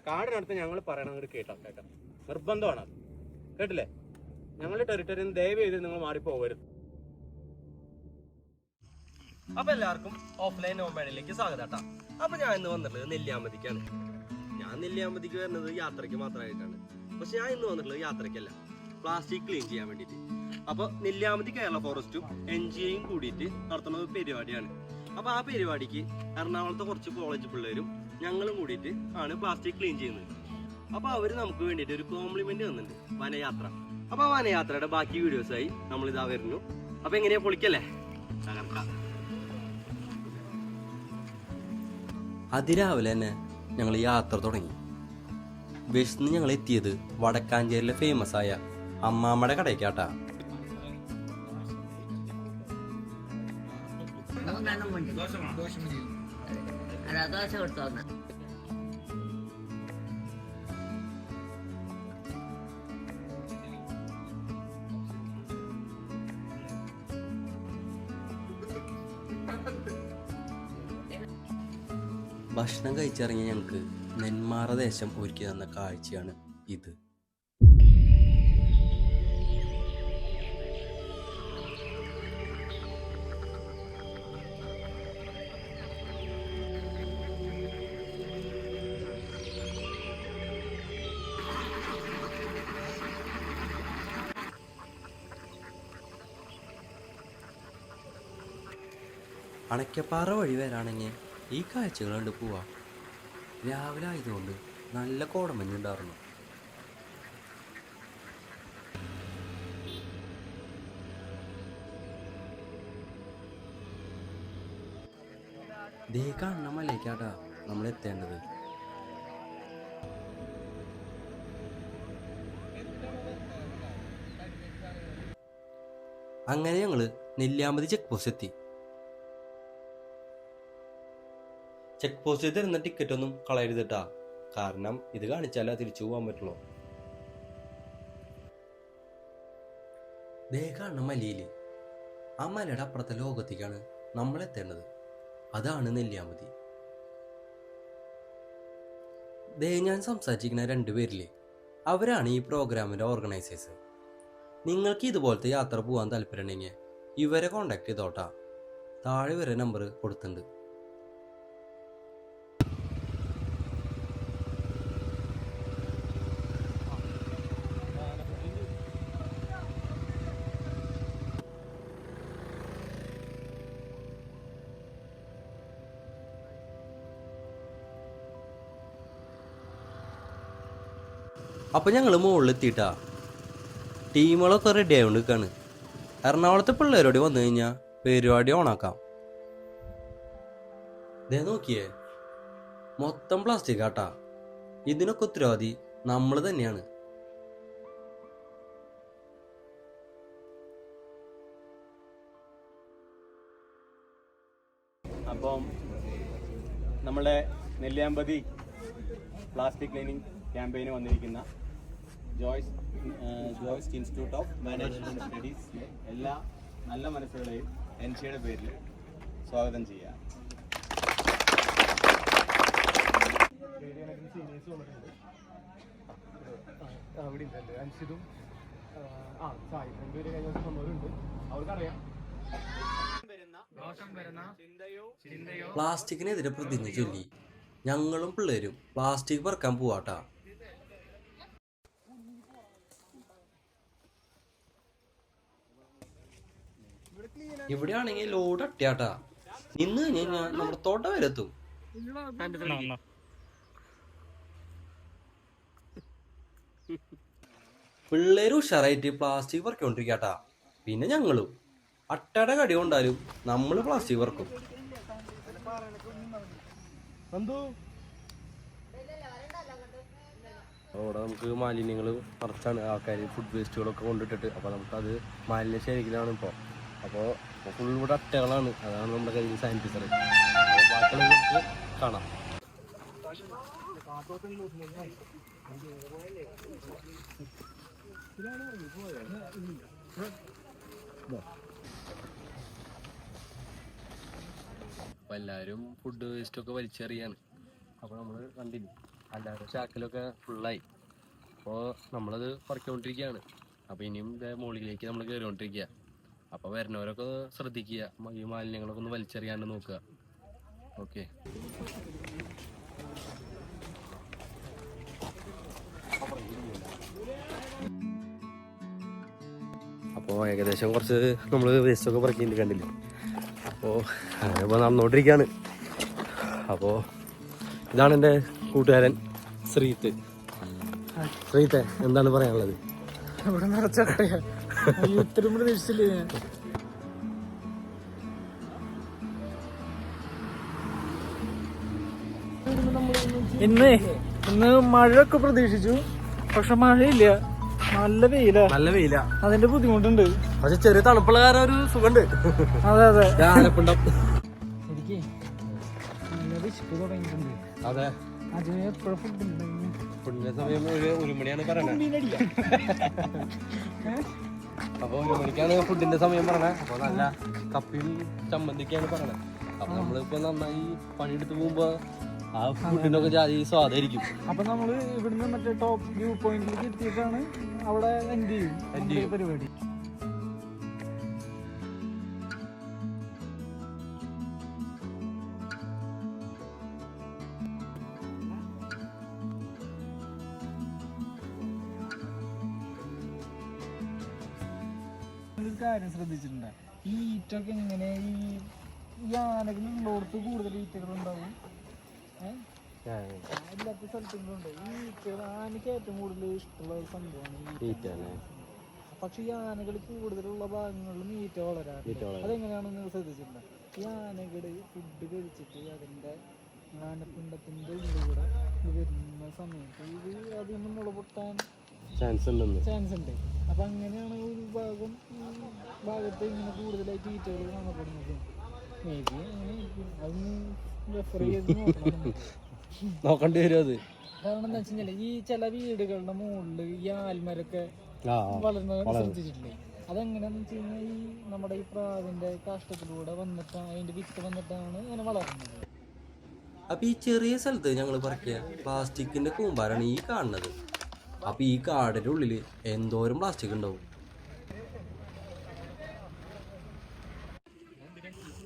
പക്ഷെ കാടിനടുത്ത് ഞങ്ങൾ പറയണം പറയണത് കേട്ടോ കേട്ടോ. നിർബന്ധമാണ് അത്. കേട്ടില്ലേ? ഞങ്ങളുടെ ടെറിട്ടറിയിൽ നിന്ന് ദയവ് ചെയ്ത് നിങ്ങൾ മാറിപ്പോകരുത്. അപ്പൊ എല്ലാവർക്കും ഓഫ്ലൈൻ ഓൺലൈനിലേക്ക് സ്വാഗതം കേട്ടോ. അപ്പൊ ഞാൻ ഇന്ന് വന്നിട്ടുള്ളത് നെല്ലിയാമ്പതിക്കാണ്. ഞാൻ നെല്ലിയാമ്പതിക്ക് വരുന്നത് യാത്രയ്ക്ക് മാത്രമായിട്ടാണ്. പക്ഷെ ഞാൻ ഇന്ന് വന്നിട്ടുള്ളത് യാത്രയ്ക്കല്ല. പ്ലാസ്റ്റിക് ക്ലീൻ ചെയ്യാൻ വേണ്ടിയിട്ട്. അപ്പൊ നെല്ലിയാമ്പതി കേരള ഫോറസ്റ്റും എൻ ജി ഐയും കൂടിയിട്ട് നടത്തുന്ന ഒരു പരിപാടിയാണ്. അപ്പൊ ആ പരിപാടിക്ക് എറണാകുളത്തെ കുറച്ച് കോളേജ് പിള്ളേരും ഞങ്ങളും കൂടിയിട്ട് ആണ് പ്ലാസ്റ്റിക് ക്ലീൻ ചെയ്യുന്നത്. അപ്പൊ അവർ നമുക്ക് വേണ്ടിയിട്ട് ഒരു കോംപ്ലിമെന്റ് തന്നിട്ടുണ്ട്. വനയാത്ര. അപ്പൊ വനയാത്രയുടെ ബാക്കി വീഡിയോസായി നമ്മൾ ഇതാ വരുന്നു. അപ്പൊ എങ്ങനെയാ പൊളിക്കല്ലേ? തകർക്കാം. അതിരാവിലെ തന്നെ ഞങ്ങൾ യാത്ര തുടങ്ങി. വിശന്ന് ഞങ്ങൾ എത്തിയത് വടക്കാഞ്ചേരിയിലെ ഫേമസ് ആയ അമ്മാമ്മയുടെ കടയ്ക്കാട്ടാ. ദോഷം ദോശ കൊടുത്തോന്ന്. ഭക്ഷണം കഴിച്ചിറങ്ങിയ ഞങ്ങൾക്ക് നെന്മാറ ദേശം ഒരുക്കി തന്ന കാഴ്ചയാണ് ഇത്. അണക്കപ്പാറ വഴി വരാണെങ്കിൽ ഈ കാഴ്ചകൾ കണ്ട് പോവാ. രാവിലെ ആയതുകൊണ്ട് നല്ല കോടമഞ്ഞുണ്ടായിരുന്നു ദേ കാണുന്ന മലയ്ക്കാട്ടാ നമ്മൾ എത്തേണ്ടത്. അങ്ങനെ ഞങ്ങൾ നെല്ലിയാമ്പതി ചെക്ക് പോസ്റ്റ് എത്തി. ചെക്ക് പോസ്റ്റിൽ തരുന്ന ടിക്കറ്റ് ഒന്നും കളയരുതിട്ടാ കാരണം ഇത് കാണിച്ചാലേ തിരിച്ചു പോകാൻ പറ്റുള്ളൂ. ദേഹാണ് മലിയിൽ ആ മലയുടെ അപ്പുറത്തെ ലോകത്തേക്കാണ് നമ്മൾ എത്തേണ്ടത്. അതാണ് നെല്ലിയാമ്പതി. ദേ ഞാൻ സംസാരിച്ചിരിക്കുന്ന രണ്ടുപേരില്ലേ അവരാണ് ഈ പ്രോഗ്രാമിന്റെ ഓർഗനൈസേഴ്സ് നിങ്ങൾക്ക് ഇതുപോലത്തെ യാത്ര പോകാൻ താല്പര്യമുണ്ടെങ്കിൽ ഇവരെ കോണ്ടാക്ട് ചെയ്തോട്ടാ. താഴെ വരെ നമ്പർ കൊടുത്തിട്ടുണ്ട്. അപ്പൊ ഞങ്ങൾ മുകളിലെത്തിയിട്ടാ ടീമുകളൊക്കെ റെഡി ആയതുകൊണ്ട് നിൽക്കാണ് എറണാകുളത്തെ പിള്ളേരോട് വന്നു കഴിഞ്ഞാൽ പരിപാടി ഓണാക്കാം. ദേ നോക്കിയേ. മൊത്തം പ്ലാസ്റ്റിക് ആട്ടാ ഇതിനൊക്കെ ഉത്തരവാദി നമ്മൾ തന്നെയാണ്. അപ്പം നമ്മുടെ നെല്ലിയാമ്പതി പ്ലാസ്റ്റിക് ക്ലീനിങ് ക്യാമ്പയിന് വന്നിരിക്കുന്ന Joyce Joyce institute of management സ്റ്റഡീസിലെ എല്ലാ നല്ല മനസ്സുകളെയും എൻ സിയുടെ പേരിൽ സ്വാഗതം ചെയ്യാം. അവിടെ ഉണ്ട്. അൻഷിതും ആ സായി. രണ്ടുപേര് കഴിഞ്ഞ ദിവസം അവർക്കറിയാം. പ്ലാസ്റ്റിക്കിനെതിരെ പ്രതിജ്ഞ ചൊല്ലി. ഞങ്ങളും പിള്ളേരും പ്ലാസ്റ്റിക് പറക്കാൻ പോവാട്ടാ. ഇവിടെയാണെങ്കിൽ ലോഡ് അട്ടിയാട്ടാ. നിന്ന് കഴിഞ്ഞ് കഴിഞ്ഞാൽ നമ്മുടെ തോട്ട വരെ എത്തും പിള്ളേര് ഉഷാറായിട്ട് പ്ലാസ്റ്റിക് പറിക്കൊണ്ടിരിക്കാട്ടാ പിന്നെ ഞങ്ങളും. അട്ടയുടെ കടി കൊണ്ടാലും നമ്മൾ പ്ലാസ്റ്റിക് പറക്കും. അവിടെ നമുക്ക് മാലിന്യങ്ങൾ നിറച്ചാണ് ആൾക്കാർ ഫുഡ് വേസ്റ്റുകളൊക്കെ കൊണ്ടിട്ടിട്ട്. അപ്പോൾ അത് മാലിന്യ ശേഖരിക്കലാണ് ഇപ്പോൾ അപ്പോൾ ഫുൾ ഇവിടെ അട്ടകളാണ്. അതാണ് നമ്മുടെ കയ്യിൽ സാനിറ്റൈസർ ബാക്കിയുള്ള നമുക്ക് കാണാം. അപ്പൊ എല്ലാവരും ഫുഡ് വേസ്റ്റ് ഒക്കെ വലിച്ചെറിയാണ്. അപ്പോൾ നമ്മൾ കണ്ടില്ല അല്ലാതെ ചാക്കിലൊക്കെ ഫുള്ളായി അപ്പോൾ നമ്മളത് പറിക്കൊണ്ടിരിക്കുകയാണ് അപ്പോൾ ഇനിയും മുകളിലേക്ക് നമ്മൾ കയറിക്കൊണ്ടിരിക്കുക അപ്പോൾ വരുന്നവരൊക്കെ ശ്രദ്ധിക്കുക. ഈ മാലിന്യങ്ങളൊക്കെ ഒന്ന് വലിച്ചെറിയാണ്ട് നോക്കുക. ഓക്കെ അപ്പോൾ ഏകദേശം കുറച്ച് നമ്മൾ വേസ്റ്റൊക്കെ പറക്കിയിട്ട് കണ്ടില്ലേ? അപ്പോൾ അങ്ങനെ ഇപ്പോൾ നടന്നുകൊണ്ടിരിക്കുകയാണ് അപ്പോൾ ഇതാണ് എന്റെ കൂട്ടുകാരൻ ശ്രീത്ത്. ശ്രീത്തെ എന്താണ് പറയാനുള്ളത്? ഇവിടെ നിറച്ച കടയാ ഇത്രയും പ്രതീക്ഷിച്ചില്ലേ? ഞാൻ ഇന്ന് ഇന്ന് മഴയൊക്കെ പ്രതീക്ഷിച്ചു. പക്ഷെ മഴയില്ല. നല്ല വെയില. നല്ല വെയില. അതിന്റെ ബുദ്ധിമുട്ടുണ്ട്. പക്ഷെ ചെറിയ തണുപ്പുള്ള കാരണം ഒരു സുഖണ്ട് അതെ അതെ. അതെ. അത് എപ്പോഴും ഫുഡ് ഉണ്ടെങ്കിൽ പുണ്യ സമയം ഒരു മണിയാണ് പറയണത് അപ്പൊ ഒരു മണിക്കാണ് ഫുഡിന്റെ സമയം പറഞ്ഞത്. അപ്പൊ നല്ല കപ്പിയും ചമ്മന്തിക്കാണ് പറഞ്ഞത്. അപ്പൊ നമ്മളിപ്പോ നന്നായി പണിയെടുത്ത് പോകുമ്പോ ആ ഫുഡിന്റെ ഒക്കെ ജാതി സ്വാദായിരിക്കും. അപ്പൊ നമ്മൾ ഇവിടുന്ന് മറ്റേ ടോപ്പ് വ്യൂ പോയിന്റിലേക്ക് എത്തിയിട്ടാണ് അവിടെ എൻഡ് ചെയ്യും. പരിപാടി. ശ്രദ്ധിച്ചിട്ടുണ്ട്. ഈ ഈറ്റൊക്കെ എങ്ങനെ? ഈ ഈ ആനകളുള്ളടത്ത് കൂടുതൽ ഏഹ് എല്ലാത്ത സ്ഥലത്തുണ്ട് ഈ ഈറ്റകൾ ആനയ്ക്ക് ഏറ്റവും കൂടുതൽ ഇഷ്ടമുള്ള ഒരു സംഭവമാണ് പക്ഷെ ഈ ആനകൾ കൂടുതലുള്ള ഭാഗങ്ങളിലും ഈറ്റ വളരാറുണ്ട്. അതെങ്ങനെയാണെന്ന് നിങ്ങൾ ശ്രദ്ധിച്ചിട്ടുണ്ട്? ഈ ആനകൾ ഫുഡ് കഴിച്ചിട്ട് അതിന്റെ ആനപ്പിണ്ടത്തിന്റെ ഉള്ളിലൂടെ വരുന്ന സമയത്ത് ഇത് അതിൽ നിന്ന് മുള പൊട്ടാൻ ചാൻസ് ഉണ്ടെന്ന്. ചാൻസ് ഉണ്ട്. അപ്പൊ അങ്ങനെയാണ് ഒരു ഭാഗം ഭാഗത്ത് ഇങ്ങനെ കൂടുതലായിട്ട് ഈറ്റകൾ കാണപ്പെടുന്നത്. മേ ബി അങ്ങനെ. അതൊന്ന് റെഫർ ചെയ്ത് നോക്കണം. നോക്കേണ്ടി വരും അത്. കാരണം എന്താ വെച്ചാൽ ഈ ചില വീടുകളുടെ മുകളിൽ ഈ ആൽമരൊക്കെ വളർന്നത് ശ്രദ്ധിച്ചിട്ടില്ലേ അതെങ്ങനെയാന്ന് വെച്ച് കഴിഞ്ഞാൽ ഈ നമ്മുടെ ഈ പ്രാവിന്റെ കാഷ്ടത്തിലൂടെ വന്നിട്ട് അതിന്റെ വിത്ത് വന്നിട്ടാണ് അങ്ങനെ വളർന്നത്. അപ്പൊ ഈ ചെറിയ സ്ഥലത്ത് ഞങ്ങൾ പറക്കിയ പ്ലാസ്റ്റിക്കിന്റെ കൂമ്പാരാണ് ഈ കാണുന്നത്. അപ്പൊ ഈ കാടിന്റെ ഉള്ളിൽ എന്തോരം പ്ലാസ്റ്റിക് ഉണ്ടാവും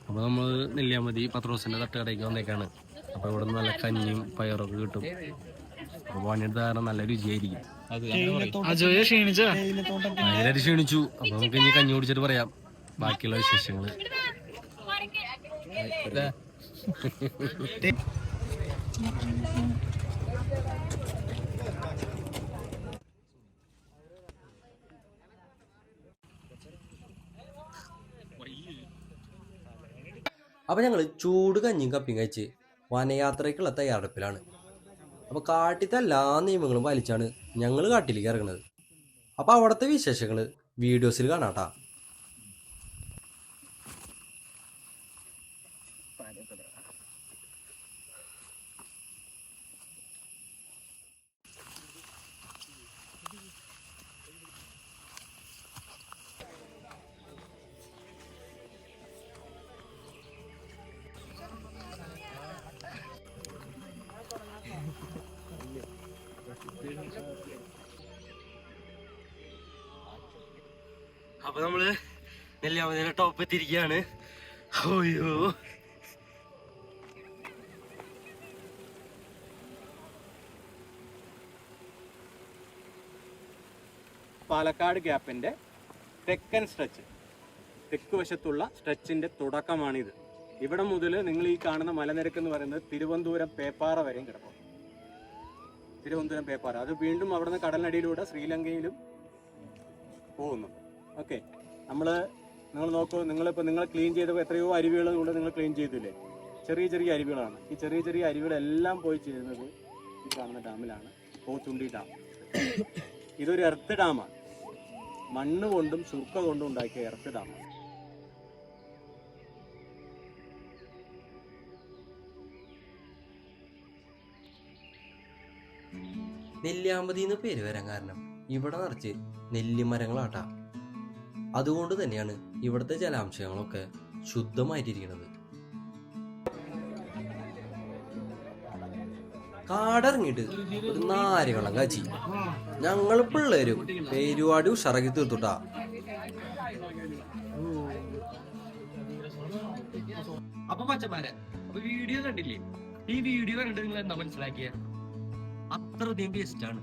അപ്പോൾ നമ്മൾ നെല്ലിയാമതി പത്ത് പത്രോസിന്റെ തട്ടുകടയ്ക്ക് വന്നേക്കാണ്. അപ്പോൾ ഇവിടെ നിന്ന് നല്ല കഞ്ഞിയും പയറൊക്കെ കിട്ടും. അപ്പോൾ പണിയെടുത്ത കാരണം നല്ല രുചിയായിരിക്കും. അജോയെ ക്ഷീണിച്ച? അപ്പോൾ നമുക്ക് ഇനി കഞ്ഞി കുടിച്ചിട്ട് പറയാം. ബാക്കിയുള്ള വിശേഷങ്ങൾ അപ്പോൾ ഞങ്ങൾ ചൂട് കഞ്ഞിയും കപ്പിയും കഴിച്ച് വനയാത്രയ്ക്കുള്ള തയ്യാറെടുപ്പിലാണ്. അപ്പോൾ കാട്ടിത്തെ എല്ലാ നിയമങ്ങളും പാലിച്ചാണ് ഞങ്ങൾ കാട്ടിലേക്ക് ഇറങ്ങുന്നത്. അപ്പോൾ അവിടുത്തെ വിശേഷങ്ങൾ വീഡിയോസിൽ കാണാട്ടാ അപ്പോൾ നമ്മൾ നെല്ലിയാമ്പതിയുടെ ടോപ്പ് എത്തിയിരിക്കുകയാണ്. അയ്യോ. പാലക്കാട് ഗ്യാപ്പിന്റെ തെക്കൻ സ്ട്രെച്ച് തെക്ക് വശത്തുള്ള സ്ട്രെച്ചിന്റെ തുടക്കമാണിത്. ഇവിടെ മുതൽ നിങ്ങൾ ഈ കാണുന്ന മലനിരക്ക് എന്ന് പറയുന്നത് തിരുവനന്തപുരം പേപ്പാറ വരെയും കിടക്കും. തിരുവനന്തപുരം പേപ്പാറ. അത് വീണ്ടും അവിടുന്ന് കടലിനടിയിലൂടെ ശ്രീലങ്കയിലും പോകുന്നു. ഓക്കെ. നമ്മൾ നിങ്ങൾ നോക്കൂ നിങ്ങളിപ്പോൾ നിങ്ങൾ ക്ലീൻ ചെയ്തപ്പോൾ എത്രയോ അരുവികൾ കൊണ്ട് നിങ്ങൾ ക്ലീൻ ചെയ്തില്ലേ? ചെറിയ ചെറിയ അരുവികളാണ്. ഈ ചെറിയ ചെറിയ അരുവികളെല്ലാം പോയി ചേരുന്നത് ഈ കാണുന്ന ഡാമിലാണ്. പോത്തുണ്ടി ഡാം. ഇതൊരു എർത്ത് ഡാമാണ് മണ്ണ് കൊണ്ടും ചുർക്ക കൊണ്ടും ഉണ്ടാക്കിയ എർത്ത് ഡാമാണ് നെല്ലിയാമ്പതി എന്ന് പേര് വരാൻ കാരണം ഇവിടെ നിറച്ച് നെല്ലിമരങ്ങളാട്ടാ. അതുകൊണ്ട് തന്നെയാണ് ഇവിടുത്തെ ജലാംശങ്ങളൊക്കെ ശുദ്ധമായിട്ടിരിക്കുന്നത്. കാടിറങ്ങിയിട്ട് ഒരു വെള്ളം കാച്ചി. ഞങ്ങൾ പിള്ളേരും പേരുപാടി ഉഷാറാക്കി തീർത്തുട്ടാ. അപ്പൊ പച്ചമാരെ അപ്പൊ വീഡിയോ കണ്ടില്ലേ? ഈ വീഡിയോ കണ്ടിട്ട് നിങ്ങൾ എന്താ മനസ്സിലാക്കിയ? അത്രയധികം വേസ്റ്റ് ആണ്.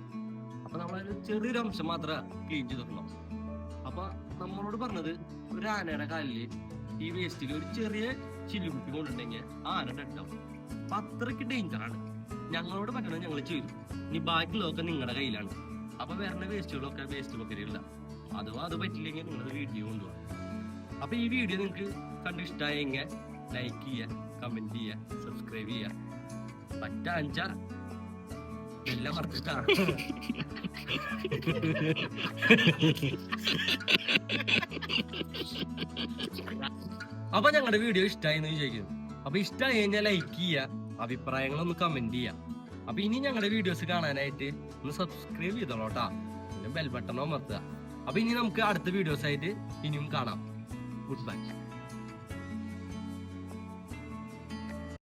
അപ്പൊ നമ്മളൊരു ചെറിയൊരു അംശം മാത്രമേ ക്ലീൻ ചെയ്തിട്ടുള്ളൂ. അപ്പൊ നമ്മളോട് പറഞ്ഞത് ഒരു ആനയുടെ കാലിൽ ഈ വേസ്റ്റിൽ ഒരു ചെറിയ ചില്ലുകുട്ടി കൊണ്ടുണ്ടെങ്കിൽ ആന ഡെഡാവും അപ്പൊ അത്രയ്ക്ക് ഡേഞ്ചർ ആണ്. ഞങ്ങളോട് പറ്റണത് ഞങ്ങൾ ചെയ്തു. ഇനി ബാക്കിയുള്ളതൊക്കെ നിങ്ങളുടെ കയ്യിലാണ്. അപ്പൊ വരുന്ന വേസ്റ്റുകളൊക്കെ വേസ്റ്റ് ബക്കറ്റില്ല അഥവാ അത് പറ്റില്ലെങ്കിൽ നിങ്ങളത് വീഡിയോ കൊണ്ടുപോകാം അപ്പൊ ഈ വീഡിയോ നിങ്ങൾക്ക് കണ്ട് ഇഷ്ടമായെങ്കിൽ ലൈക്ക് ചെയ്യുക കമന്റ് ചെയ്യുക സബ്സ്ക്രൈബ് ചെയ്യുക. പറ്റാഞ്ച എല്ലാം മറന്നിട്ടാണ് അപ്പൊ ഞങ്ങളുടെ വീഡിയോ ഇഷ്ടമായി എന്ന് വിചാരിക്കുന്നു. അപ്പൊ ഇഷ്ടമായി കഴിഞ്ഞാൽ ലൈക്ക് ചെയ്യുക അഭിപ്രായങ്ങളൊന്ന് കമന്റ് ചെയ്യുക. അപ്പൊ ഇനി ഞങ്ങളുടെ വീഡിയോസ് കാണാനായിട്ട് ഒന്ന് സബ്സ്ക്രൈബ് ചെയ്തോളൂട്ടാ ബെൽ ബട്ടണോ അമർത്തുക. അപ്പൊ ഇനി നമുക്ക് അടുത്ത വീഡിയോസ് ആയിട്ട് ഇനിയും കാണാം. Good bye